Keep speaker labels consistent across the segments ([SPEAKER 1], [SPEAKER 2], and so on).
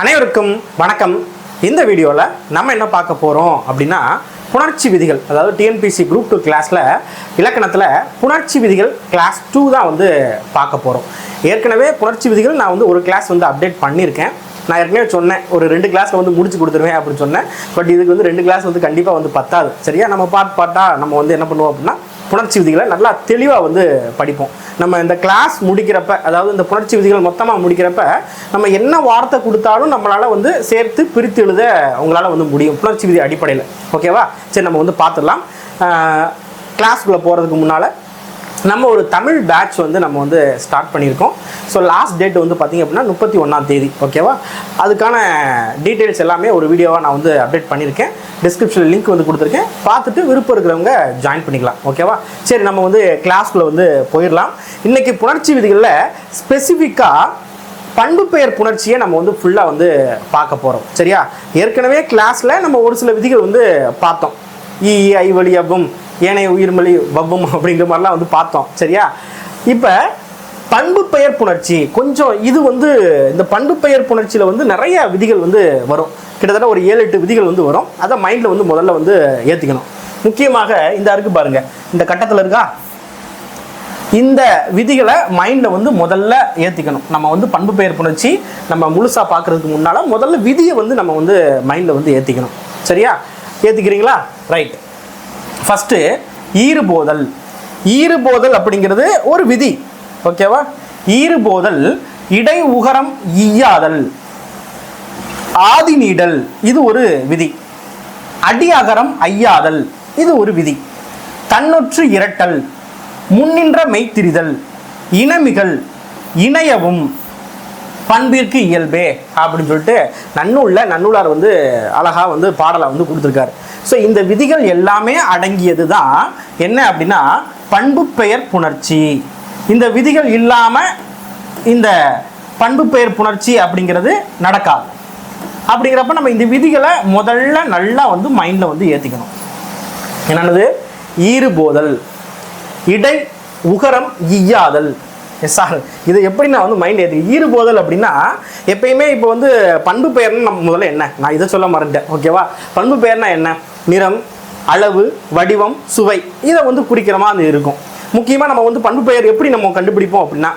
[SPEAKER 1] அனைவருக்கும் வணக்கம். இந்த வீடியோவில் நம்ம என்ன பார்க்க போகிறோம் அப்படின்னா புணர்ச்சி விதிகள் அதாவது டிஎன்பிசி குரூப் டூ கிளாஸில் இலக்கணத்தில் புணர்ச்சி விதிகள் கிளாஸ் டூ தான் வந்து பார்க்க போகிறோம் ஏற்கனவே புணர்ச்சி விதிகள் நான் வந்து ஒரு கிளாஸ் வந்து அப்டேட் பண்ணியிருக்கேன். நான் ஏற்கனவே சொன்னேன் ஒரு ரெண்டு கிளாஸில் வந்து முடிச்சு கொடுத்துருவேன் அப்படின்னு சொன்னேன். பட் இதுக்கு வந்து ரெண்டு கிளாஸ் வந்து கண்டிப்பாக வந்து பத்தாது. சரியா? நம்ம பாட்டு பாட்டாக நம்ம வந்து என்ன பண்ணுவோம் அப்படின்னா புணர்ச்சி விதிகளை நல்லா தெளிவாக வந்து படிப்போம். நம்ம இந்த கிளாஸ் முடிக்கிறப்ப அதாவது இந்த புணர்ச்சி விதிகள் மொத்தமாக முடிக்கிறப்ப நம்ம என்ன வார்த்தை கொடுத்தாலும் நம்மளால் வந்து சேர்த்து பிரித்து எழுத உங்களால் வந்து முடியும். புணர்ச்சி விதி அடிப்படையில். ஓகேவா சரி நம்ம வந்து பார்த்துடலாம். கிளாஸ்க்குள்ளே போகிறதுக்கு முன்னால் நம்ம ஒரு தமிழ் பேட்ச் வந்து நம்ம வந்து ஸ்டார்ட் பண்ணியிருக்கோம். ஸோ லாஸ்ட் டேட் வந்து பார்த்திங்க அப்படின்னா முப்பத்தி ஒன்றாம் தேதி ஓகேவா அதுக்கான டீட்டெயில்ஸ் எல்லாமே ஒரு வீடியோவாக நான் வந்து அப்டேட் பண்ணியிருக்கேன். டிஸ்கிரிப்ஷனில் லிங்க் வந்து கொடுத்துருக்கேன். பார்த்துட்டு விருப்பம் இருக்கிறவங்க ஜாயின் பண்ணிக்கலாம் ஓகேவா சரி நம்ம வந்து கிளாஸ்க்குள்ளே வந்து போயிடலாம். இன்றைக்கி புணர்ச்சி விதிகளில் ஸ்பெசிஃபிக்காக பண்பு பெயர் புணர்ச்சியை நம்ம வந்து ஃபுல்லாக வந்து பார்க்க போகிறோம் சரியா? ஏற்கனவே கிளாஸில் நம்ம ஒரு சில விதிகள் வந்து பார்த்தோம். ஈ ஈ, ஐ ஏனைய உயிர்மொழி பவ்வம் அப்படிங்கிற மாதிரிலாம் வந்து பார்த்தோம் சரியா? இப்போ பண்பு பெயர் புணர்ச்சி கொஞ்சம் இது வந்து இந்த பண்பு பெயர் புணர்ச்சியில் வந்து நிறைய விதிகள் வந்து வரும். கிட்டத்தட்ட ஒரு ஏழு எட்டு விதிகள் வந்து வரும். அதை மைண்டில் வந்து முதல்ல வந்து ஏற்றிக்கணும் முக்கியமாக இந்த இருக்கு பாருங்க. இந்த கட்டத்தில் இருக்கா? இந்த விதிகளை மைண்டில் வந்து முதல்ல ஏற்றிக்கணும் நம்ம வந்து பண்பு பெயர் புணர்ச்சி நம்ம முழுசாக பார்க்கறதுக்கு முன்னால் முதல்ல விதியை வந்து நம்ம வந்து மைண்டில் வந்து ஏற்றிக்கணும் சரியா? ஏற்றிக்கிறீங்களா ரைட் ஃபஸ்ட்டு ஈறுபோதல். ஈறுபோதல் அப்படிங்கிறது ஒரு விதி. ஓகேவா ஈறுபோதல் இடை உகரம் ஈயாதல். ஆதி நீடல் இது ஒரு விதி. அடி அகரம் ஐயாதல் இது ஒரு விதி. தன்னொற்று இரட்டல் முன்னின்ற மெய்த்திரிதல் இனமிகள் இணையவும் பண்பிற்கு இயல்பே அப்படின்னு சொல்லிட்டு நன்னூலில் நன்னூலார் வந்து அழகாக வந்து பாடலை வந்து கொடுத்துருக்காரு. ஸோ இந்த விதிகள் எல்லாமே அடங்கியது தான் என்ன அப்படின்னா பண்பு பெயர் புணர்ச்சி. இந்த விதிகள் இல்லாமல் இந்த பண்பு பெயர் புணர்ச்சி அப்படிங்கிறது நடக்காது. அப்படிங்கிறப்ப நம்ம இந்த விதிகளை முதல்ல நல்லா வந்து மைண்டில் வந்து ஏற்றிக்கணும் என்னென்னது ஈறுபோதல். இடை உகரம் ஈயாதல். சார் இது எப்படி நான் வந்து மைண்ட் ஏற்று ஈறுபோதல் அப்படின்னா எப்பயுமே இப்போ வந்து பண்பு பெயர்னு நம்ம முதல்ல என்ன? நான் இதை சொல்ல மறந்துட்டேன். ஓகேவா பண்பு பெயர்னா என்ன? நிறம் அளவு வடிவம் சுவை. இதை வந்து குறிக்கிற மாதிரி இருக்கும். முக்கியமாக நம்ம வந்து பண்பு பெயர் எப்படி நம்ம கண்டுபிடிப்போம் அப்படின்னா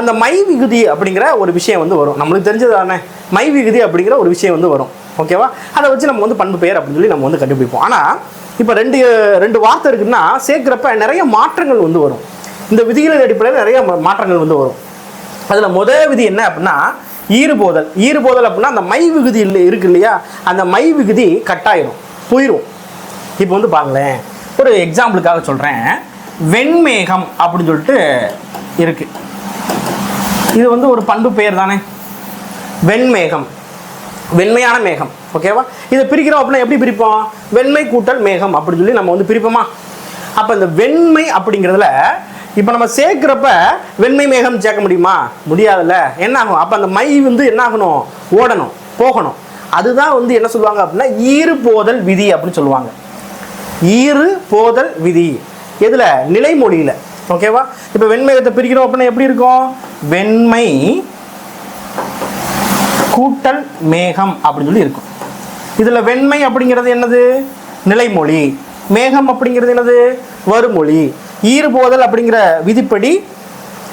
[SPEAKER 1] அந்த மை விகுதி அப்படிங்கிற ஒரு விஷயம் வந்து வரும். நம்மளுக்கு தெரிஞ்சது தானே? மை விகுதி அப்படிங்கிற ஒரு விஷயம் வந்து வரும். ஓகேவா அதை வச்சு நம்ம வந்து பண்பு பெயர் அப்படின்னு சொல்லி நம்ம வந்து கண்டுபிடிப்போம். ஆனால் இப்போ ரெண்டு ரெண்டு வார்த்தை இருக்குன்னா சேர்க்குறப்ப நிறைய மாற்றங்கள் வந்து வரும். இந்த விதிகளின் அடிப்படையில் நிறைய மாற்றங்கள் வந்து வரும். அதில் முதல் விதி என்ன அப்படின்னா ஈறுபோதல். ஈறுபோதல் அப்படின்னா அந்த மை விகுதி இல்லை இருக்கு இல்லையா? அந்த மை விகுதி கட்டாயிரும் போயிடும் இப்போ வந்து பாருங்களேன் ஒரு எக்ஸாம்பிளுக்காக சொல்கிறேன் வெண்மேகம் அப்படின்னு சொல்லிட்டு இருக்கு. இது வந்து ஒரு பண்பு பெயர் தானே? வெண்மேகம். வெண்மையான மேகம் ஓகேவா இதை பிரிக்கிறோம் அப்படின்னா எப்படி பிரிப்போம்? வெண்மை கூட்டல் மேகம் அப்படின்னு சொல்லி நம்ம வந்து பிரிப்போமா? அப்போ இந்த வெண்மை அப்படிங்கிறதுல இப்போ நம்ம சேர்க்குறப்ப வெண்மை மேகம் சேர்க்க முடியுமா? முடியாதுல்ல. என்ன ஆகும் அப்போ அந்த மை வந்து என்ன ஆகணும் ஓடணும் போகணும். அதுதான் வந்து என்ன சொல்லுவாங்க அப்படின்னா ஈறு போதல் விதி அப்படின்னு சொல்லுவாங்க. ஈறு போதல் விதி. எதில்? நிலைமொழியில். ஓகேவா இப்போ வெண்மேகத்தை பிரிக்கிறோம் அப்படின்னா எப்படி இருக்கும்? வெண்மை கூட்டல் மேகம் அப்படின்னு சொல்லி இருக்கும். இதில் வெண்மை அப்படிங்கிறது என்னது? நிலைமொழி. மேகம் அப்படிங்கிறது என்னது? வருமொழி ஈறுபோதல் அப்படிங்கிற விதிப்படி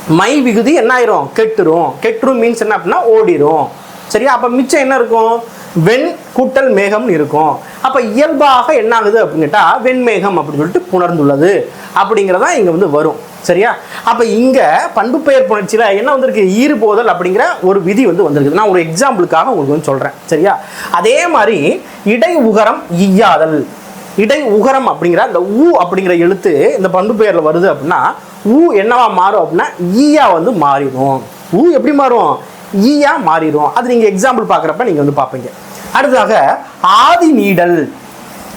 [SPEAKER 1] மை விகுதி என்ன ஆயிரும் கெட்டுரும். கெட்டுரும் மீன்ஸ் என்ன அப்படின்னா ஓடிரும். சரியா? அப்ப மிச்சம் என்ன இருக்கும்? வெண் கூட்டல் மேகம்னு இருக்கும். அப்ப இயல்பாக என்ன ஆகுது அப்படின்னு கேட்டால் வெண்மேகம் அப்படின்னு சொல்லிட்டு புணர்ந்துள்ளது அப்படிங்கிறதா இங்க வந்து வரும். சரியா? அப்ப இங்க பண்பு பெயர் புணர்ச்சியில என்ன வந்திருக்கு? ஈறுபோதல் அப்படிங்கிற ஒரு விதி வந்து வந்திருக்கு நான் ஒரு எக்ஸாம்பிளுக்காக உங்களுக்கு வந்து சொல்றேன். சரியா? அதே மாதிரி இடை உகரம் ஈயாதல். இடை உகரம் அப்படிங்கிற அந்த ஊ அப்படிங்கிற எழுத்து இந்த பண்பு பெயரில் வருது அப்படின்னா ஊ என்னவா மாறும் அப்படின்னா ஈயா வந்து மாறிடும். ஊ எப்படி மாறும்? ஈயா மாறிடும். அது நீங்கள் எக்ஸாம்பிள் பார்க்குறப்ப நீங்கள் வந்து பார்ப்பீங்க. அடுத்ததாக ஆதி நீடல்.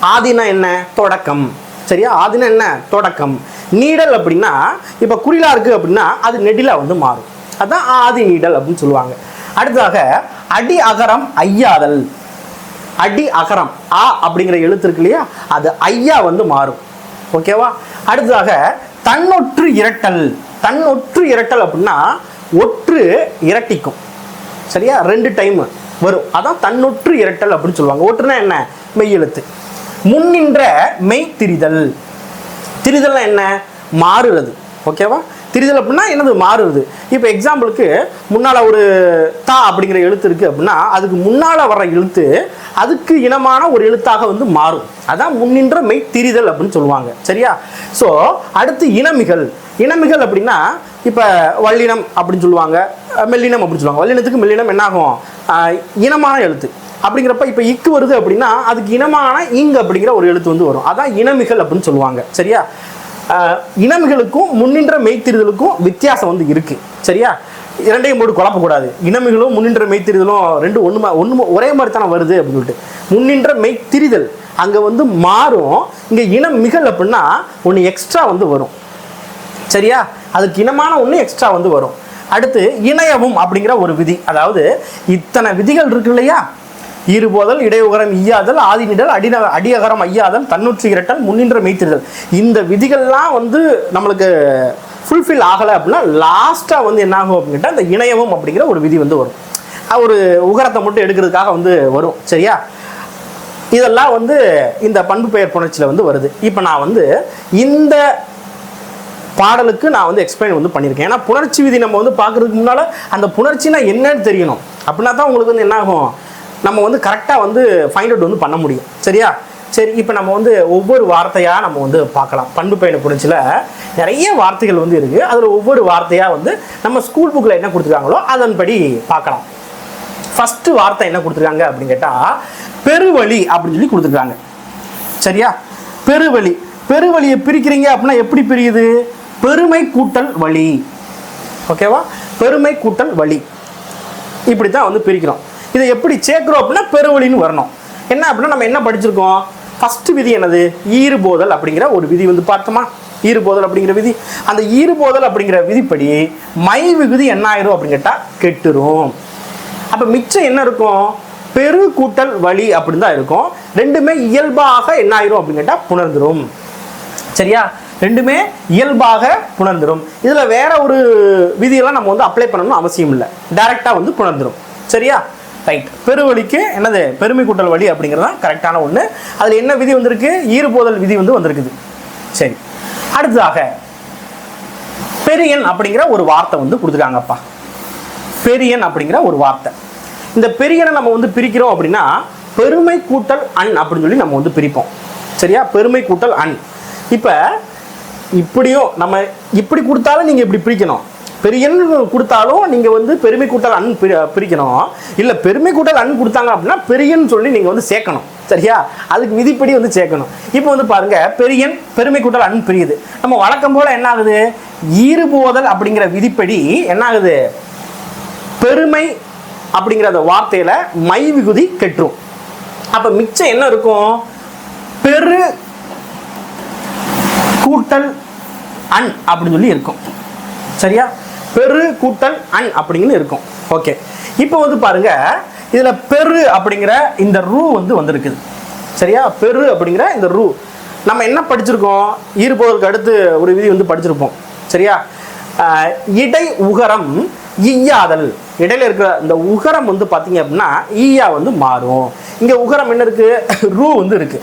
[SPEAKER 1] ஆதினா என்ன? தொடக்கம். சரியா? ஆதினா என்ன? தொடக்கம். நீடல் அப்படின்னா இப்போ குறிலா இருக்குது அப்படின்னா அது நெடிலா வந்து மாறும். அதுதான் ஆதி நீடல் அப்படின்னு சொல்லுவாங்க. அடுத்ததாக அடி அகரம் ஐயாதல். அடி அகரம் ஆ அப்படிங்கிற எழுத்து இருக்கு இல்லையா? அது ஐயா வந்து மாறும். ஓகேவா அடுத்ததாக தன்னொற்று இரட்டல். தன்னொற்று இரட்டல் அப்படின்னா ஒற்று இரட்டிக்கும். சரியா? ரெண்டு டைம் வரும். அதான் தன்னொற்று இரட்டல் அப்படின்னு சொல்லுவாங்க. ஒற்றுனா என்ன? மெய் எழுத்து. முன்னின்ற மெய் திரிதல். திரிதல்னா என்ன? மாறுறது. ஓகேவா திரிதல் அப்படின்னா என்னது? மாறுறது இப்போ எக்ஸாம்பிளுக்கு முன்னால் ஒரு தா அப்படிங்கிற எழுத்து இருக்குது அப்படின்னா அதுக்கு முன்னால் வர்ற எழுத்து அதுக்கு இனமான ஒரு எழுத்தாக வந்து மாறும். அதான் முன்னின்ற மெய் திரிதல் அப்படின்னு சொல்லுவாங்க. சரியா? ஸோ அடுத்து இனமிகள் இனமிகள் அப்படின்னா இப்போ வல்லினம் அப்படின்னு சொல்லுவாங்க. மெல்லினம் அப்படின்னு சொல்லுவாங்க. வல்லினத்துக்கு மெல்லினம் என்னாகும்? இனமான எழுத்து. அப்படிங்கிறப்ப இப்போ இக்கு வருது அப்படின்னா அதுக்கு இனமான இங் அப்படிங்கிற ஒரு எழுத்து வந்து வரும். அதான் இனமிகள் அப்படின்னு சொல்லுவாங்க. சரியா? இனமிகளுக்கும் முன்னின்ற மெய்த்திரிதலுக்கும் வித்தியாசம் வந்து இருக்கு. சரியா? இரண்டையும் போட்டு குழப்பக்கூடாது இனமிகளும் முன்னின்ற மெய்த்திரிதலும் ரெண்டு ஒன்று ஒன்று ஒரே மாதிரி தானே வருது அப்படின்னு சொல்லிட்டு. முன்னின்ற மெய்த்திரிதல் அங்கே வந்து மாறும். இங்கே இனம் மிகல் அப்படின்னா ஒன்று எக்ஸ்ட்ரா வந்து வரும். சரியா? அதுக்கு இனமான ஒன்று எக்ஸ்ட்ரா வந்து வரும். அடுத்து இணையவும் அப்படிங்கிற ஒரு விதி. அதாவது இத்தனை விதிகள் இருக்கு இல்லையா? ஈறுபோதல் இடையுகரம் ஈயாதல் ஆதிநிடல் அடின அடியகரம் ஐயாதல் தன்னூற்றி இரட்டல் முன்னின்ற மெய்த்திருதல் இந்த விதிகள்லாம் வந்து நம்மளுக்கு ஃபுல்ஃபில் ஆகலை அப்படின்னா லாஸ்ட்டாக வந்து என்ன ஆகும் அந்த இணையவும் அப்படிங்கிற ஒரு விதி வந்து வரும். ஒரு உகரத்தை மட்டும் எடுக்கிறதுக்காக வந்து வரும் சரியா? இதெல்லாம் வந்து இந்த பண்பு பெயர் புணர்ச்சியில் வந்து வருது. இப்போ நான் வந்து இந்த பாடலுக்கு நான் வந்து எக்ஸ்பிளைன் வந்து பண்ணியிருக்கேன். ஏன்னா புணர்ச்சி விதி நம்ம வந்து பார்க்குறதுக்கு முன்னால் அந்த புணர்ச்சினா என்னன்னு தெரியணும். அப்படின்னா தான் உங்களுக்கு வந்து என்ன ஆகும்? நம்ம வந்து கரெக்டாக வந்து ஃபைண்ட் அவுட் வந்து பண்ண முடியும். சரியா? சரி இப்போ நம்ம வந்து ஒவ்வொரு வார்த்தையாக நம்ம வந்து பார்க்கலாம். பண்பு பயண புணர்ச்சியில் நிறைய வார்த்தைகள் வந்து இருக்குது அதில் ஒவ்வொரு வார்த்தையாக வந்து நம்ம ஸ்கூல் புக்கில் என்ன கொடுத்துருக்காங்களோ அதன்படி பார்க்கலாம். ஃபஸ்ட்டு வார்த்தை என்ன கொடுத்துருக்காங்க அப்படின்னு கேட்டால் பெருவழி அப்படின்னு சொல்லி கொடுத்துருக்காங்க. சரியா? பெருவழி. பெருவழியை பிரிக்கிறீங்க அப்படின்னா எப்படி பிரியுது? பெருமை கூட்டல் வழி. ஓகேவா? பெருமை கூட்டல் வழி. இப்படி தான் வந்து பிரிக்கிறோம். இதை எப்படி சேர்க்குறோம் அப்படின்னா பெருவழின்னு வரணும். என்ன அப்படின்னா நம்ம என்ன படிச்சிருக்கோம்? ஃபஸ்ட்டு விதி என்னது? ஈறுபோதல் அப்படிங்கிற ஒரு விதி வந்து பார்த்தோமா? ஈறுபோதல் அப்படிங்கிற விதி. அந்த ஈறுபோதல் அப்படிங்கிற விதிப்படி மை விகுதி என்ன ஆயிரும் அப்படின்னு கேட்டால் கெட்டுரும். அப்போ மிச்சம் என்ன இருக்கும்? பெரு கூட்டல் வழி அப்படின்னு தான் இருக்கும். ரெண்டுமே இயல்பாக என்ன ஆயிரும் அப்படின்னு கேட்டால் புணர்ந்துரும். சரியா? ரெண்டுமே இயல்பாக புணர்ந்துரும். இதில் வேற ஒரு விதியெல்லாம் நம்ம வந்து அப்ளை பண்ணணும்னு அவசியம் இல்லை. டைரெக்டாக வந்து புணர்ந்துரும். சரியா? ரைட் பெருவழிக்கு என்னது? பெருமை கூட்டல் வழி அப்படிங்கிறது தான் கரெக்டான ஒன்று அதில் என்ன விதி வந்திருக்கு? ஈறுபோதல் விதி வந்து வந்திருக்குது. சரி. அடுத்ததாக பெரியன் அப்படிங்கிற ஒரு வார்த்தை வந்து கொடுத்துருக்காங்கப்பா பெரியன் அப்படிங்கிற ஒரு வார்த்தை. இந்த பெரியனை நம்ம வந்து பிரிக்கிறோம் அப்படின்னா பெருமை கூட்டல் அன் அப்படின்னு சொல்லி நம்ம வந்து பிரிப்போம். சரியா? பெருமை கூட்டல் அன். இப்போ இப்படியும் நம்ம இப்படி கொடுத்தாலும் நீங்கள் இப்படி பிரிக்கணும். பெரியன் கொடுத்தாலும் நீங்கள் வந்து பெருமை கூட்டல் அன் பிரி- பிரிக்கணும். இல்லை பெருமை கூட்டல் அன் கொடுத்தாங்க அப்படின்னா பெரியன்னு சொல்லி நீங்கள் வந்து சேர்க்கணும். சரியா? அதுக்கு விதிப்படி வந்து சேர்க்கணும். இப்போ வந்து பாருங்க பெரியன் பெருமை கூட்டல் அன் பிரியுது. நம்ம வழக்கம் போல என்ன ஆகுது ஈறுபோதல் அப்படிங்கிற விதிப்படி என்ன ஆகுது பெருமை அப்படிங்கிற அந்த வார்த்தையில மை விகுதி கெட்டுரும். அப்ப மிச்சம் என்ன இருக்கும்? பெரு கூட்டல் அன் அப்படின்னு சொல்லி இருக்கும். சரியா? பெரு கூட்டல் அன் அப்படின்னு இருக்கும். ஓகே இப்போ வந்து பாருங்க இதில் பெரு அப்படிங்கிற இந்த ரூ வந்து வந்திருக்குது. சரியா? பெரு அப்படிங்கிற இந்த ரூ. நம்ம என்ன படிச்சிருக்கோம்? ஈர்ப்பதற்கு அடுத்து ஒரு விதி வந்து படிச்சிருப்போம். சரியா? இடை உகரம் ஈயாதல். இடையில இருக்கிற இந்த உகரம் வந்து பார்த்தீங்க அப்படின்னா ஈயா வந்து மாறும். இங்கே உகரம் என்ன இருக்கு? ரூ வந்து இருக்கு.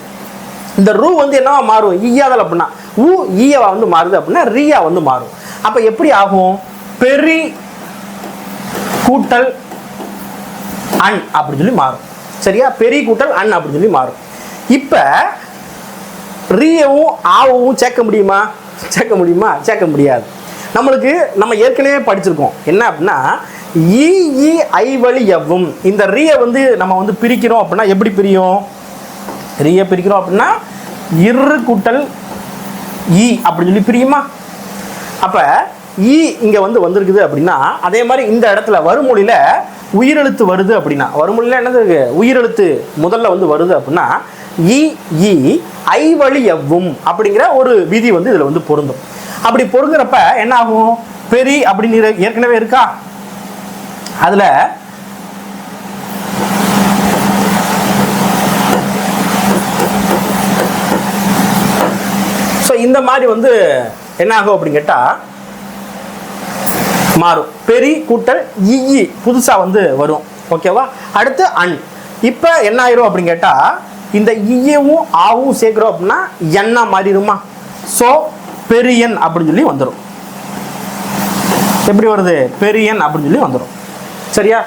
[SPEAKER 1] இந்த ரூ வந்து என்னவா மாறும்? ஈயாதல் அப்படின்னா ஊ ஈயவா வந்து மாறுது அப்படின்னா ரீயா வந்து மாறும். அப்போ எப்படி ஆகும்? பெரி கூட்டல் அன் அப்படின்னு சொல்லி மாறும். சரியா? பெரிய கூட்டல் அன் அப்படின்னு சொல்லி மாறும். இப்போ ரீயவும் ஆவவும் சேர்க்க முடியுமா? சேர்க்க முடியுமா? சேர்க்க முடியாது. நம்மளுக்கு நம்ம ஏற்கனவே படிச்சிருக்கோம். என்ன அப்படின்னா ஈ ஈ ஐ வழி எவ்வும். இந்த ரீயை வந்து நம்ம வந்து பிரிக்கிறோம் அப்படின்னா எப்படி பிரியும்? ரீயை பிரிக்கிறோம் அப்படின்னா இரு கூட்டல் ஈ அப்படின்னு சொல்லி பிரியுமா? அப்போ ஈ இங்கே வந்து வந்திருக்குது அப்படின்னா அதே மாதிரி இந்த இடத்துல வருமொழியில் உயிரெழுத்து வருது அப்படின்னா வருமொழியில் என்னது இருக்கு? உயிரெழுத்து முதல்ல வந்து வருது அப்படின்னா இ இ ஐ வழி எவ்வும் அப்படிங்கிற ஒரு விதி வந்து இதில் வந்து பொருந்தும். அப்படி பொருந்துறப்ப என்ன ஆகும்? பெரி அப்படின்னு ஏற்கனவே இருக்கா? அதில் ஸோ இந்த மாதிரி வந்து என்ன ஆகும் அப்படின்னு கேட்டால் மாறும். பெரி கூட்டல் இஇ புதுசாக வந்து வரும். ஓகேவா அடுத்து அன் இப்போ என்ன ஆயிரும் அப்படின்னு கேட்டால் இந்த ஈயவும் ஆவும் சேர்க்குறோம் அப்படின்னா எண்ணா மாறிடுமா? ஸோ பெரியன் அப்படின்னு சொல்லி வந்துடும் எப்படி வருது? பெரியன் அப்படின்னு சொல்லி வந்துடும் சரியா?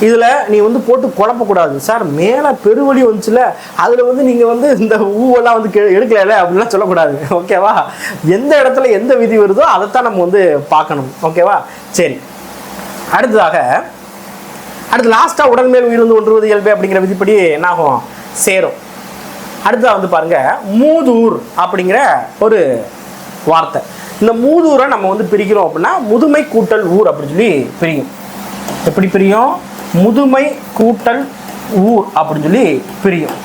[SPEAKER 1] இதில் நீ வந்து போட்டு குழப்பக்கூடாது. சார் மேலே பெருவழி வந்துச்சுல அதில் வந்து நீங்கள் வந்து இந்த ஊவெல்லாம் வந்து கெ- எடுக்கலைல அப்படின்லாம் சொல்லக்கூடாது. ஓகேவா? எந்த இடத்துல எந்த விதி வருதோ அதைத்தான் நம்ம வந்து பார்க்கணும். ஓகேவா? சரி. அடுத்ததாக அடுத்து லாஸ்ட்டாக உடல் மேல் உயிர் வந்து ஒன்றுவது இயல்பு அப்படிங்கிற விதிப்படி என்னாகும் சேரும். அடுத்ததாக வந்து பாருங்கள் மூதூர் அப்படிங்கிற ஒரு வார்த்தை. இந்த மூதூரை நம்ம வந்து பிரிக்கிறோம் அப்படின்னா முதுமை கூட்டல் ஊர் அப்படின்னு சொல்லி பிரியும். எப்படி பிரியும்? முதுமை கூட்டல் ஊர் அப்படின்னு சொல்லி பிரியும்.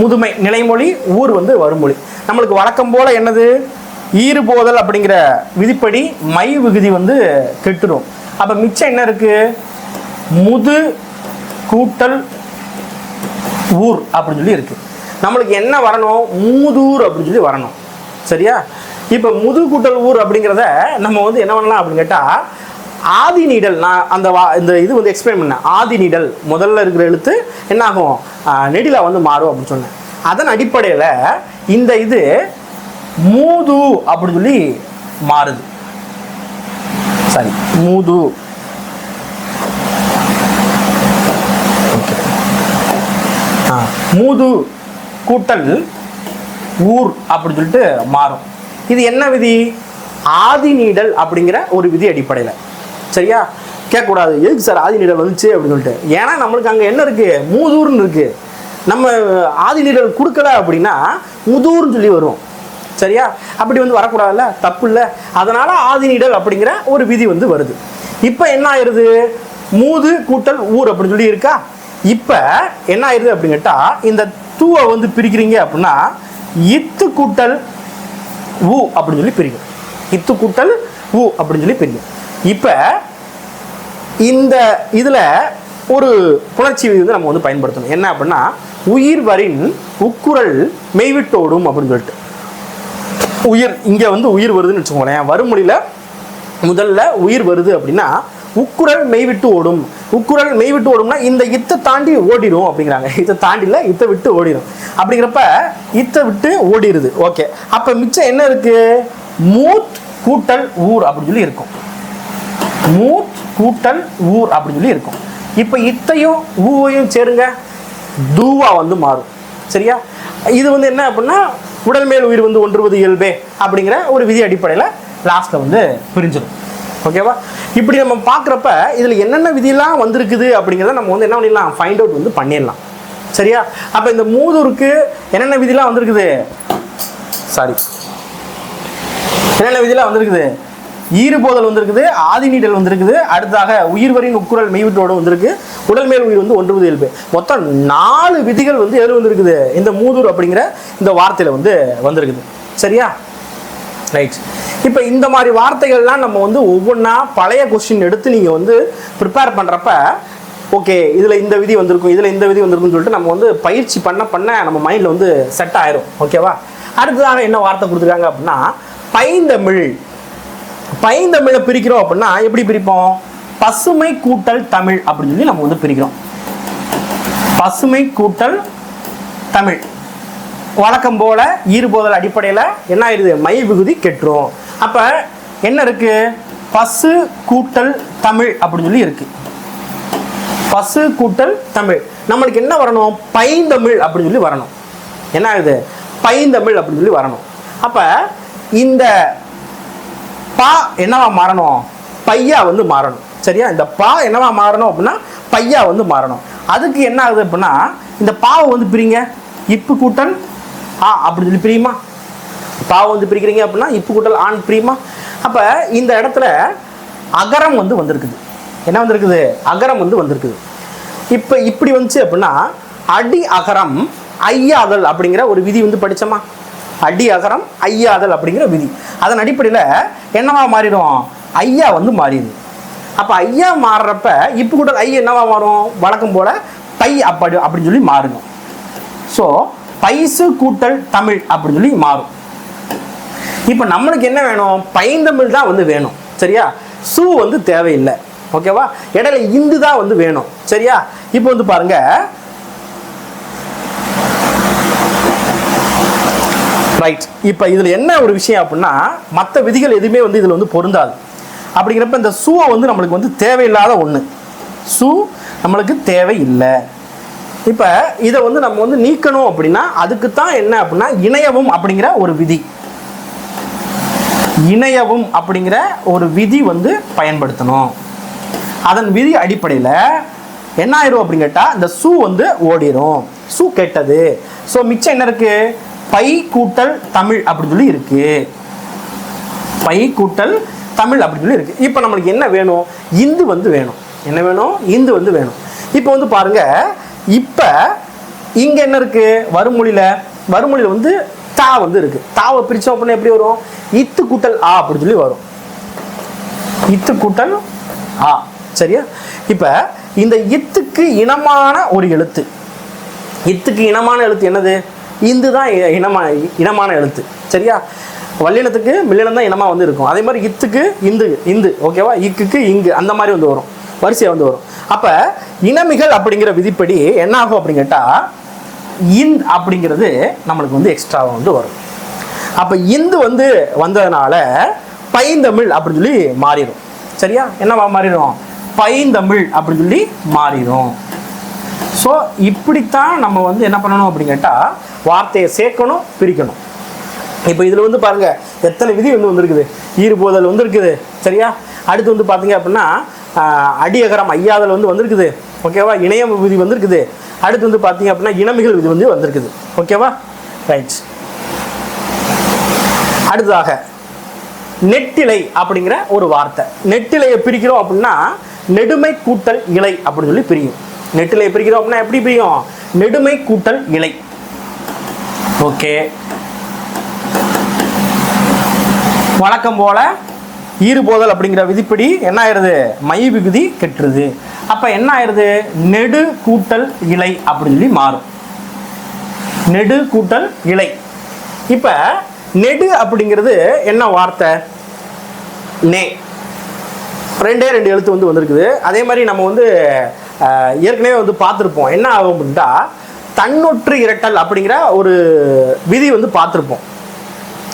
[SPEAKER 1] முதுமை நிலைமொழி ஊர் வந்து வருமொழி. நம்மளுக்கு வழக்கம் போல் என்னது? ஈறுபோதல் அப்படிங்கிற விதிப்படி மை விகுதி வந்து கெட்டுரும். அப்போ மிச்சம் என்ன இருக்குது முது கூட்டல் ஊர் அப்படின்னு சொல்லி இருக்குது நம்மளுக்கு என்ன வரணும்? மூதூர் அப்படின்னு சொல்லி வரணும். சரியா? இப்போ முது கூட்டல் ஊர் அப்படிங்கிறத நம்ம வந்து என்ன பண்ணலாம் அப்படின்னு கேட்டால் ஆதி நீடல் நான் அந்த வா இந்த இது வந்து எக்ஸ்பிளைன் பண்ணேன். ஆதி நீடல் முதல்ல இருக்கிற எழுத்து என்னாகும்? நெடிலா வந்து மாறும் அப்படின்னு சொன்னேன். அதன் அடிப்படையில் இந்த இது மூது அப்படின்னு சொல்லி மாறுது. சாரி மூது. மூது கூட்டல் ஊர் அப்படின்னு சொல்லிட்டு மாறும். இது என்ன விதி? ஆதி நீடல் அப்படிங்கிற ஒரு விதி அடிப்படையில். சரியா? கேட்கக்கூடாது. எதுக்கு சார் ஆதி வந்துச்சு அப்படின்னு சொல்லிட்டு? ஏன்னா நம்மளுக்கு அங்கே என்ன இருக்குது மூதூர்னு இருக்குது நம்ம ஆதி நீடல் கொடுக்கல அப்படின்னா முதூர்னு சொல்லி வரும். சரியா? அப்படி வந்து வரக்கூடாதுல்ல? தப்பு இல்லை அதனால் ஆதி நீடல் அப்படிங்கிற ஒரு விதி வந்து வருது. இப்போ என்ன ஆயிருது? மூது கூட்டல் ஊர் அப்படின்னு சொல்லி இருக்கா? இப்போ என்ன ஆயிடுது அப்படின்னு கேட்டால் இந்த தூவை வந்து பிரிக்கிறீங்க அப்படின்னா இத்து கூட்டல் ஊ அப்படின்னு சொல்லி பிரிக்கும். இத்து கூட்டல் ஊ அப்படின்னு சொல்லி பிரிக்கும். இப்போ இந்த இதில் ஒரு புணர்ச்சி வந்து நம்ம வந்து பயன்படுத்தணும். என்ன அப்படின்னா உயிர் வரின் உக்குரல் மெய்விட்டோடும் அப்படின்னு சொல்லிட்டு. உயிர் இங்கே வந்து உயிர் வருதுன்னு வச்சுக்கோங்களேன். வறுமொழியில் முதல்ல உயிர் வருது அப்படின்னா உக்குரல் மெய்விட்டு ஓடும். உக்குரல் மெய்விட்டு ஓடும்னா இந்த இத்தை தாண்டி ஓடிடும் அப்படிங்கிறாங்க. இத்தை தாண்டில இத்தை விட்டு ஓடிடும் அப்படிங்கிறப்ப இத்தை விட்டு ஓடிடுது ஓகே. அப்போ மிச்சம் என்ன இருக்குது மூத் கூட்டல் ஊர் அப்படின்னு சொல்லி இருக்கும். மூத் கூட்டல் ஊர் அப்படின்னு சொல்லி இருக்கும். இப்போ இத்தையும் ஊவையும் சேருங்க. தூவா வந்து மாறும். சரியா? இது வந்து என்ன அப்படின்னா உடல் மேல் உயிர் வந்து ஒன்றுவது இயல்பே அப்படிங்கிற ஒரு விதி அடிப்படையில் லாஸ்ட்டில் வந்து பிரிஞ்சிடும் ஓகேவா? இப்படி நம்ம பார்க்குறப்ப இதில் என்னென்ன விதியெல்லாம் வந்திருக்குது அப்படிங்கிறத நம்ம வந்து என்ன பண்ணிடலாம்? ஃபைண்ட் அவுட் வந்து பண்ணிடலாம். சரியா? அப்போ இந்த மூதூருக்கு என்னென்ன விதிலாம் வந்திருக்குது? சாரி என்னென்ன விதிலாம் வந்திருக்குது? ஈறுபோதல் வந்திருக்குது ஆதி நீடல் வந்திருக்குது. அடுத்ததாக உயிர்வரின் உக்குரல் மெய்விட்டோடு வந்திருக்கு. உடல் மேல் உயிர் வந்து ஒன்றுவது இயல்பு. மொத்தம் நாலு விதிகள் வந்து எதில் வந்திருக்குது. இந்த மூதூர் அப்படிங்கிற இந்த வார்த்தையில் வந்து வந்திருக்குது. சரியா? ரைட் இப்போ இந்த மாதிரி வார்த்தைகள்லாம் நம்ம வந்து ஒவ்வொன்றா பழைய கொஸ்டின் எடுத்து நீங்கள் வந்து ப்ரிப்பேர் பண்ணுறப்ப ஓகே இதில் இந்த விதி வந்திருக்கும் இதில் இந்த விதி வந்திருக்கும்னு சொல்லிட்டு நம்ம வந்து பயிற்சி பண்ண பண்ண நம்ம மைண்டில் வந்து செட் ஆயிரும். ஓகேவா அடுத்ததாக என்ன வார்த்தை கொடுத்துருக்காங்க அப்படின்னா பைந்தமிழ். பைந்தமிழை பிரிக்கிறோம் அப்படின்னா எப்படி பிரிப்போம்? பசுமை கூட்டல் தமிழ் அப்படின்னு சொல்லி நம்ம வந்து பிரிக்கிறோம். பசுமை கூட்டல் தமிழ். வழக்கம் போல ஈறுபோதல் அடிப்படையில் என்ன ஆயிடுது? மை விகுதி கெட்டுரும். அப்போ என்ன இருக்கு? பசு கூட்டல் தமிழ் அப்படின்னு சொல்லி இருக்கு. பசு கூட்டல் தமிழ். நம்மளுக்கு என்ன வரணும்? பைந்தமிழ் அப்படின்னு சொல்லி வரணும். என்ன ஆகுது? பைந்தமிழ் அப்படின்னு சொல்லி வரணும். அப்போ இந்த பா என்னவா மாறணும்? பையா வந்து மாறணும். சரியா? இந்த பா என்னவா மாறணும் அப்படின்னா பையா வந்து மாறணும். அதுக்கு என்ன ஆகுது அப்படின்னா இந்த பாவை வந்து பிரிங்க. இப்பு கூட்டல் ஆ அப்படி சொல்லி பிரியுமா? பாவை வந்து பிரிக்கிறீங்க அப்படின்னா இப்பு கூட்டல் ஆண் பிரியுமா? அப்போ இந்த இடத்துல அகரம் வந்து வந்திருக்குது. என்ன வந்திருக்குது? அகரம் வந்து வந்திருக்குது. இப்போ இப்படி வந்துச்சு அப்படின்னா அடி அகரம் ஐயாதல் அப்படிங்கிற ஒரு விதி வந்து படித்தோமா அடி அகரம் ஐயாதல் அப்படிங்கிற விதி. அதன் அடிப்படையில் என்னவா மாறிடும்? ஐயா வந்து மாறிடுது. அப்போ ஐயா மாறுறப்ப இப்போ கூட ஐ என்னவா மாறும்? வழக்கம் போல பை அப்படி அப்படின்னு சொல்லி மாறும் ஸோ பைசு கூட்டல் தமிழ் அப்படின்னு சொல்லி மாறும். இப்போ நம்மளுக்கு என்ன வேணும்? பைந்தமிழ் தான் வந்து வேணும். சரியா? சு வந்து தேவையில்லை. ஓகேவா? இடையில இந்து தான் வந்து வேணும். சரியா? இப்போ வந்து பாருங்க ரைட் இப்போ இதில் என்ன ஒரு விஷயம் அப்படின்னா மற்ற விதிகள் எதுவுமே வந்து இதில் வந்து பொருந்தாது. அப்படிங்கிறப்ப இந்த ஷூவை வந்து நம்மளுக்கு வந்து தேவையில்லாத ஒன்று ஷூ நம்மளுக்கு தேவையில்லை. இப்போ இதை வந்து நம்ம வந்து நீக்கணும் அப்படின்னா அதுக்கு தான் என்ன அப்படின்னா இணையவும் அப்படிங்கிற ஒரு விதி. இணையவும் அப்படிங்கிற ஒரு விதி வந்து பயன்படுத்தணும். அதன் விதி அடிப்படையில் என்ன ஆயிரும் அப்படின்னு கேட்டால் இந்த சூ வந்து ஓடிரும். சூ கெட்டது. ஸோ மிச்சம் என்ன இருக்குது பை கூட்டல் தமிழ் அப்படின்னு சொல்லி இருக்கு. பை கூட்டல் தமிழ் அப்படின்னு சொல்லி இருக்கு. இப்போ நம்மளுக்கு என்ன வேணும்? இந்து வந்து வேணும். என்ன வேணும்? இந்து வந்து வேணும். இப்போ வந்து பாருங்க இப்போ இங்கே என்ன இருக்கு? வறுமொழியில வறுமொழியில் வந்து தா வந்து இருக்கு. தாவை பிரிச்சோம் அப்படின்னா எப்படி வரும்? இத்து கூட்டல் ஆ அப்படின்னு சொல்லி வரும். இத்து கூட்டல் ஆ. சரியா? இப்போ இந்த இத்துக்கு இனமான ஒரு எழுத்து. இத்துக்கு இனமான எழுத்து என்னது? இந்து தான் இ- இனமா இனமான எழுத்து. சரியா? வல்லினத்துக்கு மில்லினம் தான் இனமாக வந்து இருக்கும் அதே மாதிரி இத்துக்கு இந்து இந்து. ஓகேவா? இக்குக்கு இங்கு. அந்த மாதிரி வந்து வரும். வரிசையாக வந்து வரும். அப்போ இனமிகள் அப்படிங்கிற விதிப்படி என்ன ஆகும் அப்படின்னு கேட்டால் இந்த் அப்படிங்கிறது நம்மளுக்கு வந்து எக்ஸ்ட்ராவாக வந்து வரும். அப்போ இந்து வந்து வந்ததுனால பைந்தமிழ் அப்படின்னு சொல்லி மாறிடும். சரியா? என்னவா மாறிடும்? பைந்தமிழ் அப்படின்னு சொல்லி மாறிடும். ஸோ இப்படித்தான் நம்ம வந்து என்ன பண்ணணும் அப்படின்னு கேட்டால் வார்த்தையை சேர்க்கணும் பிரிக்கணும். இப்போ இதில் வந்து பாருங்கள் எத்தனை விதி வந்து வந்திருக்குது? ஈறுபோதல் வந்துருக்குது. சரியா? அடுத்து வந்து பார்த்தீங்க அப்படின்னா அடியகரம் ஐயாதல் வந்து வந்திருக்குது. ஓகேவா இணையம் விதி வந்திருக்குது. அடுத்து வந்து பார்த்தீங்க அப்படின்னா இனமிகள் விதி வந்து வந்திருக்குது. ஓகேவா ரைட் அடுத்ததாக நெட்டிலை அப்படிங்கிற ஒரு வார்த்தை. நெட்டிலையை பிரிக்கிறோம் அப்படின்னா நெடுமை கூட்டல் இலை அப்படின்னு சொல்லி பிரியும். நெட்டில் பிரிக்கிறோம் அப்படின்னா எப்படி பிரியும்? நெடுமை கூட்டல் இலை ஓகே. வழக்கம் போல ஈறுபோதல் அப்படிங்கிற விதிப்படி என்ன ஆயிடுது? மை விகுதி கெட்டுருது. அப்போ என்ன ஆயிடுது? நெடு கூட்டல் இலை அப்படின்னு சொல்லி மாறும். நெடு கூட்டல் இலை. இப்போ நெடு அப்படிங்கிறது என்ன வார்த்தை? நே. ரெண்டே ரெண்டு எழுத்து வந்து வந்திருக்குது. அதே மாதிரி நம்ம வந்து ஏற்கனவே வந்து பார்த்துருப்போம். என்ன ஆகும் அப்படின்ட்டா தன்னொற்று இரட்டல் அப்படிங்கிற ஒரு விதி வந்து பார்த்துருப்போம்.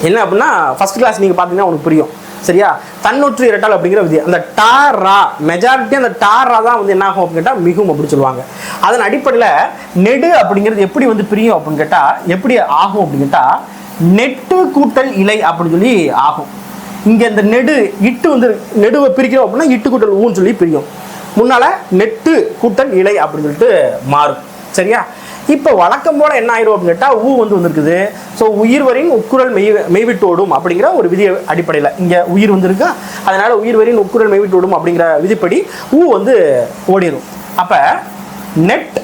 [SPEAKER 1] என்ன அப்படின்னா ஃபர்ஸ்ட் கிளாஸ் நீங்கள் பார்த்தீங்கன்னா உனக்கு புரியும். சரியா? தன்னொற்று இரட்டல் அப்படிங்கிற விதி. அந்த டாரா மெஜாரிட்டி அந்த டாரா தான் வந்து என்ன ஆகும் அப்படின்னு கேட்டால் மிகும் அப்படின்னு சொல்லுவாங்க. அதன் அடிப்படையில் நெடு அப்படிங்கிறது எப்படி வந்து பிரியும் அப்படின்னு கேட்டால் எப்படி ஆகும் அப்படின்னு கேட்டால் நெட்டு கூட்டல் இலை அப்படின்னு சொல்லி ஆகும். இங்கே இந்த நெடு இட்டு வந்து நெடுவை பிரிக்கிறோம் அப்படின்னா இட்டு கூட்டல் ஊன்னு சொல்லி பிரியும். முன்னால நெட்டு கூட்டல் இலை அப்படின்னு சொல்லிட்டு மாறும். சரியா? இப்போ வழக்கம் போல என்ன ஆயிரும் அப்படின்னு கேட்டால் ஊ வந்து வந்திருக்குது. ஸோ உயிர் வரின் உக்குரல் மெய் மெய்விட்டோடும் அப்படிங்கிற ஒரு விதி அடிப்படையில் இங்கே உயிர் வந்திருக்கா? அதனால உயிர் வரின் உக்குரல் மெய்விட்டோடும் அப்படிங்கிற விதிப்படி ஊ வந்து ஓடிடும் அப்போ நெட்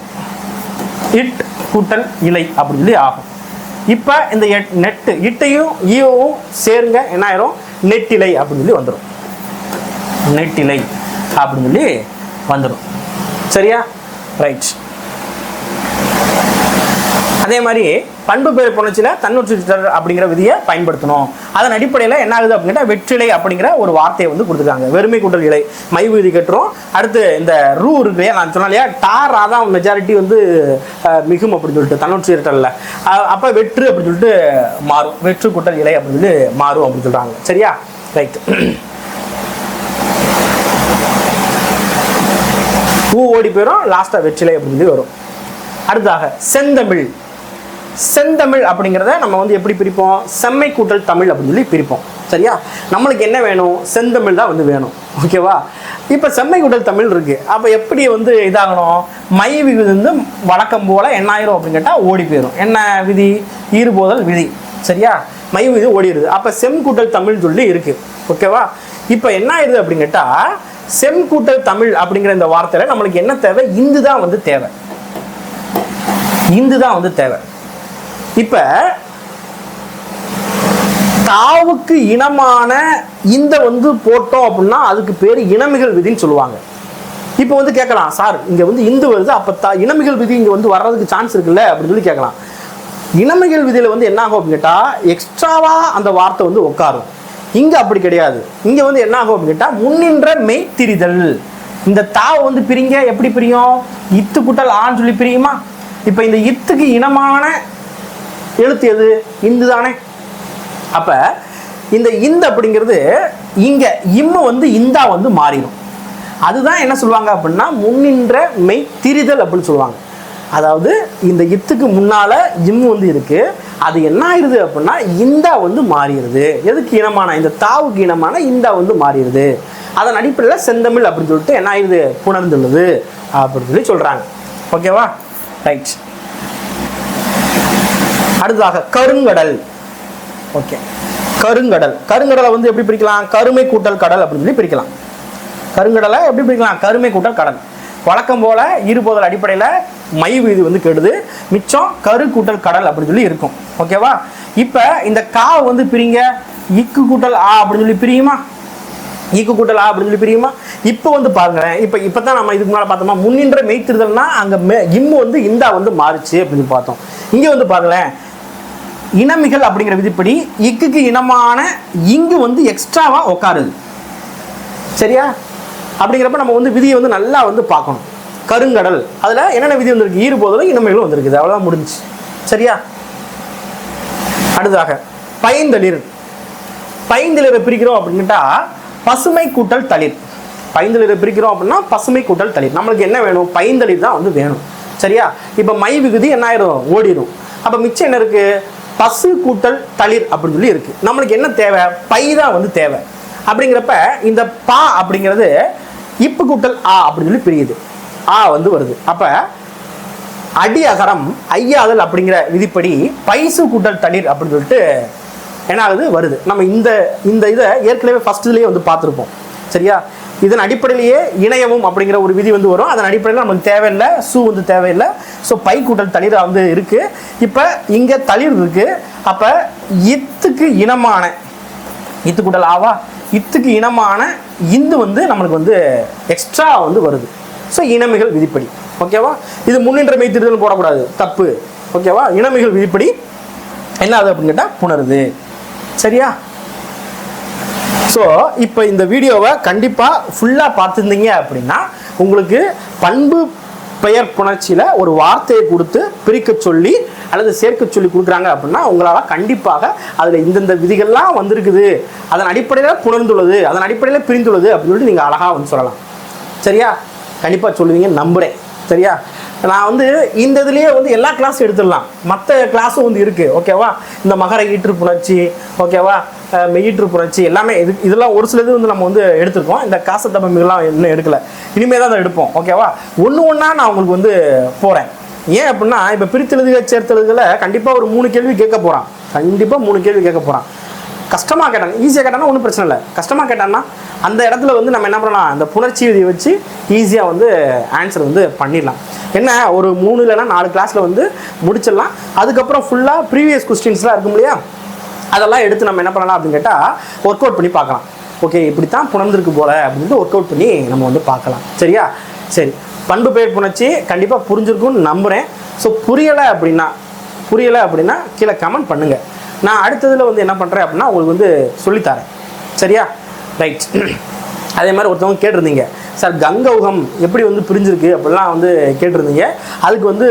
[SPEAKER 1] இட் கூட்டல் இலை அப்படின்னு சொல்லி ஆகும். இப்போ இந்த எட்- நெட்டு இட்டையும் ஈவும் சேருங்க என்ன ஆயிரும்? நெட்டிலை அப்படின்னு சொல்லி வந்துடும் நெட்டிலை அப்படின்னு சொல்லி வந்துடும் சரியா? ரைட் அதே மாதிரி பண்பு பேர் புணர்ச்சியில் தன்னுற்று அப்படிங்கிற விதியை பயன்படுத்தணும். அதன் அடிப்படையில் என்ன ஆகுது அப்படின்னா வெற்றிலை அப்படிங்கிற ஒரு வார்த்தையை வந்து கொடுத்துருக்காங்க. வெறுமை கூட்டல் இலை. மை விதி கட்டுறோம் அடுத்து இந்த ரூ இருக்கு இல்லையா? நான் சொன்னேன் இல்லையா? டாரா தான் மெஜாரிட்டி வந்து மிகும் அப்படின்னு சொல்லிட்டு தன்னுற்று இரட்டல்ல அப்போ வெற்று அப்படின்னு சொல்லிட்டு மாறும். வெற்று கூட்டல் இலை அப்படின்னு மாறும் அப்படின்னு சொல்கிறாங்க சரியா? ரைட் பூ ஓடி போயிடும் லாஸ்ட்டாக வெற்றிலை அப்படின்னு சொல்லி வரும். அடுத்தாக செந்தமிழ். செந்தமிழ் அப்படிங்கிறத நம்ம வந்து எப்படி பிரிப்போம்? செம்மை கூட்டல் தமிழ் அப்படின்னு சொல்லி பிரிப்போம். சரியா? நம்மளுக்கு என்ன வேணும்? செந்தமிழ் தான் வந்து வேணும். ஓகேவா இப்போ செம்மை கூட்டல் தமிழ் இருக்குது அப்போ எப்படி வந்து இதாகணும்? மை விகுதி வந்து வழக்கம் போல் என்ன அப்படின்னு கேட்டால் ஓடி போயிடும் என்ன விதி? ஈறுபோதல் விதி. சரியா? மை மீது ஓடிடுது. அப்போ செம் கூட்டல் தமிழ் சொல்லி இருக்கு. ஓகேவா இப்போ என்ன ஆயிடுது அப்படின்னு கேட்டால் செம் கூட்டல் தமிழ் அப்படிங்கிற இந்த வார்த்தையில நம்மளுக்கு என்ன தேவை? இந்து தான் வந்து தேவை. இந்து தான் வந்து தேவை. இப்ப தாவுக்கு இனமான இந்த வந்து போட்டோம் அப்படின்னா அதுக்கு பேர் இனமிகள் விதின்னு சொல்லுவாங்க. இப்போ வந்து கேட்கலாம் சார் இங்க வந்து இந்து வருது அப்ப தா இனமிகள் விதி இங்க வந்து வர்றதுக்கு சான்ஸ் இருக்குல்ல? அப்படின்னு சொல்லி கேட்கலாம். இனமிகள் விதியில் வந்து என்ன ஆகும் அப்படின்னு கேட்டால் எக்ஸ்ட்ராவாக அந்த வார்த்தை வந்து உட்காரும். இங்கே அப்படி கிடையாது. இங்கே வந்து என்ன ஆகும் அப்படின்னு கேட்டால் முன்னின்ற மெய்த்திரிதல். இந்த தாவை வந்து பிரிங்க. எப்படி பிரியும்? இத்து குட்டல் ஆன்னு சொல்லி பிரியுமா? இப்போ இந்த இத்துக்கு இனமான எழுத்து எது? இந்து தானே. அப்போ இந்த இந்த அப்படிங்கிறது இங்கே இம்மு வந்து இந்தா வந்து மாறிடும். அதுதான் என்ன சொல்லுவாங்க அப்படின்னா முன்னின்ற மெய் திரிதல் அப்படின்னு சொல்லுவாங்க. அதாவது இந்த இத்துக்கு முன்னால இம் வந்து இருக்கு. அது என்ன ஆயிருது அப்படின்னா இந்தா வந்து மாறிடுது. எதுக்கு இனமான? இந்த தாவுக்கு இனமான இந்தா வந்து மாறிடுது. அதன் அடிப்படையில் செந்தமிழ் அப்படின்னு சொல்லிட்டு என்ன ஆயிருது? புணர்ந்துள்ளது அப்படின்னு சொல்லி சொல்றாங்க. ஓகேவா? ரைட் அடுத்ததாக கருங்கடல். ஓகே. கருங்கடல். கருங்கடலை வந்து எப்படி பிரிக்கலாம்? கருமை கூட்டல் கடல் அப்படின்னு சொல்லி பிரிக்கலாம். கருங்கடலை எப்படி பிரிக்கலாம்? கருமை கூட்டல் கடல். வழக்கம் போல இருபோதல் அடிப்படையில் மை வீதி வந்து கெடுது. மிச்சம் கரு கூட்டல் கடல் அப்படின்னு சொல்லி இருக்கும். ஓகேவா இப்போ இந்த காவை வந்து பிரிங்க. இக்கு கூட்டல் ஆ அப்படின்னு சொல்லி பிரியுமா? ஈக்கு கூட்டல் ஆ அப்படின்னு சொல்லி பிரியுமா? இப்போ வந்து பாருங்களேன். இப்போ இப்போ தான் நம்ம இதுக்கு முன்னால் பார்த்தோமா முன்னின்ற மெய்த்திருதல்னா அங்கே மே இம்மு வந்து இந்தா வந்து மாறுச்சு அப்படின்னு பார்த்தோம். இங்கே வந்து பாருங்களேன். இனமிகள் அப்படிங்கிற விதிப்படி இக்குக்கு இனமான இங்கு வந்து எக்ஸ்ட்ராவாக உட்காருது சரியா? அப்படிங்கிறப்ப நம்ம வந்து விதியை வந்து நல்லா வந்து பார்க்கணும். கருங்கடல். அதில் என்னென்ன விதி வந்திருக்கு? ஈறு போதலும் இனமைகளும் வந்திருக்குது. அவ்வளோதான் முடிஞ்சுச்சு. சரியா? அடுத்ததாக பைந்தளிர். பைந்தளிரை பிரிக்கிறோம் அப்படின்னுட்டா பசுமை கூட்டல் தளிர். பைந்தளிரை பிரிக்கிறோம் அப்படின்னா பசுமை கூட்டல் தளிர். நம்மளுக்கு என்ன வேணும்? பைந்தளிர் தான் வந்து வேணும். சரியா? இப்போ மை விகுதி என்ன ஆயிரும்? ஓடிடும் அப்போ மிச்சம் என்ன இருக்கு? பசு கூட்டல் தளிர் அப்படின்னு சொல்லி இருக்கு. நம்மளுக்கு என்ன தேவை? பை தான் வந்து தேவை. அப்படிங்கிறப்ப இந்த பா அப்படிங்கிறது இப்பு கூட்டல் ஆ அப்படின்னு சொல்லி பிரியுது. ஆ வந்து வருது. அப்போ அடி அகரம் ஐயாதல் அப்படிங்கிற விதிப்படி பைசு கூட்டல் தண்ணீர் அப்படின்னு சொல்லிட்டு என்ன ஆகுது? வருது. நம்ம இந்த இந்த இதை ஏற்கனவே ஃபஸ்ட்டுலேயே வந்து பார்த்துருப்போம். சரியா? இதன் அடிப்படையிலேயே இணையவும் அப்படிங்கிற ஒரு விதி வந்து வரும். அதன் அடிப்படையில் நமக்கு தேவையில்லை. சூ வந்து தேவையில்லை. ஸோ பை கூட்டல் தளிர் வந்து இருக்கு. இப்போ இங்கே தளிர் இருக்குது அப்போ இத்துக்கு இனமான இத்து கூட்டல் ஆவா? இத்துக்கு இனமான இந்து வந்து நம்மளுக்கு வந்து எக்ஸ்ட்ரா வந்து வருது. ஸோ இனமிகள் விதிப்படி. ஓகேவா இது முன்னின்ற மெய்த்திருதல் போடக்கூடாது. தப்பு. ஓகேவா இனமிகள் விதிப்படி என்ன அது அப்படின்னு கேட்டால் புணருது. சரியா? ஸோ இப்போ இந்த வீடியோவை கண்டிப்பாக ஃபுல்லாக பார்த்துருந்தீங்க அப்படின்னா உங்களுக்கு பண்பு பெயர் புணர்ச்சியில் ஒரு வார்த்தையை கொடுத்து பிரிக்க சொல்லி அல்லது சேர்க்க சொல்லி கொடுக்குறாங்க அப்படின்னா உங்களால் கண்டிப்பாக அதில் இந்தந்த விதிகள்லாம் வந்திருக்குது. அதன் அடிப்படையில் புணர்ந்துள்ளது அதன் அடிப்படையில் பிரிந்துள்ளது அப்படின்னு சொல்லிட்டு நீங்கள் அழகாக வந்து சொல்லலாம். சரியா? கண்டிப்பாக சொல்லுவீங்க நம்புகிறேன் சரியா? நான் வந்து இந்த இதுலேயே வந்து எல்லா கிளாஸும் எடுத்துடலாம். மற்ற கிளாஸும் வந்து இருக்குது ஓகேவா இந்த மகர ஈற்று புணர்ச்சி ஓகேவா மெயிற்று மெய்யீற்று புணர்ச்சி எல்லாமே இது இதெல்லாம் ஒரு சில இது வந்து நம்ம வந்து எடுத்துருக்கோம். இந்த காசு தப்பமிகள்லாம் இன்னும் எடுக்கலை. இனிமேல் தான் அதை எடுப்போம். ஓகேவா ஒன்று ஒன்றா நான் உங்களுக்கு வந்து போகிறேன் ஏன் அப்படின்னா இப்போ பிரித்தெழுதுக சேர்த்தெழுதுகளை கண்டிப்பாக ஒரு மூணு கேள்வி கேட்க போகிறான் கண்டிப்பாக மூணு கேள்வி கேட்க போகிறான் கஷ்டமாக கேட்டாங்க ஈஸியாக கேட்டானா ஒன்றும் பிரச்சனை இல்லை. கஷ்டமாக கேட்டான்னா அந்த இடத்துல வந்து நம்ம என்ன பண்ணலாம்? அந்த புணர்ச்சி விதியை வச்சு ஈஸியாக வந்து ஆன்சர் வந்து பண்ணிடலாம். என்ன? ஒரு மூணு இல்லைன்னா நாலு கிளாஸில் வந்து முடிச்சிடலாம். அதுக்கப்புறம் ஃபுல்லாக ப்ரீவியஸ் கொஸ்டின்ஸ்லாம் இருக்கும் இல்லையா? அதெல்லாம் எடுத்து நம்ம என்ன பண்ணலாம் அப்படின்னு கேட்டால் ஒர்க் அவுட் பண்ணி பார்க்கலாம். ஓகே இப்படி தான் புணர்ந்துருக்கு போல அப்படின்னு ஒர்க் அவுட் பண்ணி நம்ம வந்து பார்க்கலாம். சரியா? சரி. பண்பு பெயர் புணர்ச்சி கண்டிப்பாக புரிஞ்சிருக்கும்னு நம்புகிறேன் ஸோ புரியலை அப்படின்னா புரியலை அப்படின்னா கீழே கமெண்ட் பண்ணுங்கள் நான் அடுத்ததில் வந்து என்ன பண்ணுறேன் அப்படின்னா உங்களுக்கு வந்து சொல்லித்தரேன். சரியா? ரைட் அதே மாதிரி ஒருத்தவங்க கேட்டிருந்தீங்க. சார் கங்கௌகம் எப்படி வந்து பிரிஞ்சிருக்கு? அப்படிலாம் வந்து கேட்டிருந்தீங்க. அதுக்கு வந்து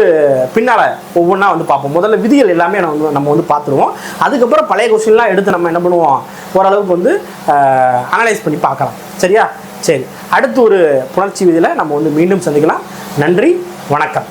[SPEAKER 1] பின்னால் ஒவ்வொன்றா வந்து பார்ப்போம். முதல்ல விதிகள் எல்லாமே நம்ம வந்து நம்ம வந்து பார்த்துருவோம். அதுக்கப்புறம் பழைய கொஸ்டின்லாம் எடுத்து நம்ம என்ன பண்ணுவோம்? ஓரளவுக்கு வந்து அனலைஸ் பண்ணி பார்க்கலாம். சரியா? சரி அடுத்து ஒரு புணர்ச்சி விதியில் நம்ம வந்து மீண்டும் சந்திக்கலாம். நன்றி வணக்கம்.